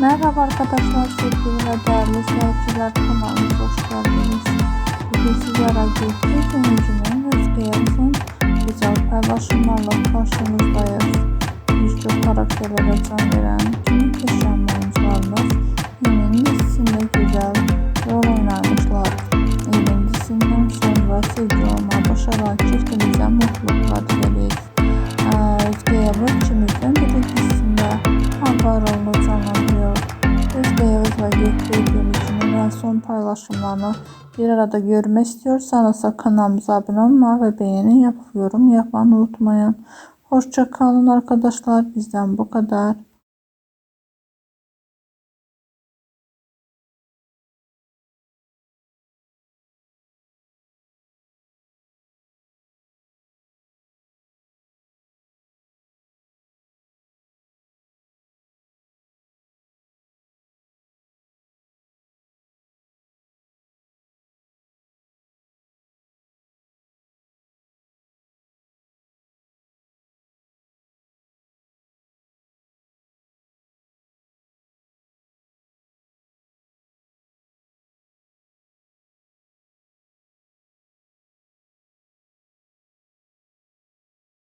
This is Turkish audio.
Merhaba arkadaşlar, sevgili ve değerli seyirciler kanalımıza hoş geldiniz. Bugün sizlere Dönücü'nün Özge Yavuz'un güzel paylaşımlarla karşınızdayız. Güçlü karakterlere can veren tüm muhteşem oyuncularımız Yemin dizisinde güzel rol oynamışlar. Yemin dizisinden sonra sevgi olma başaran çiftimize mutluluklar dileriz. Ee, Özge Yavuz içimizden Özge Yavuz ve son paylaşımlarını bir arada görmek istiyorsanız kanalımıza abone olmayı ve beğeni yapıp yorum yapmayı unutmayın. Hoşça kalın arkadaşlar. Bizden bu kadar.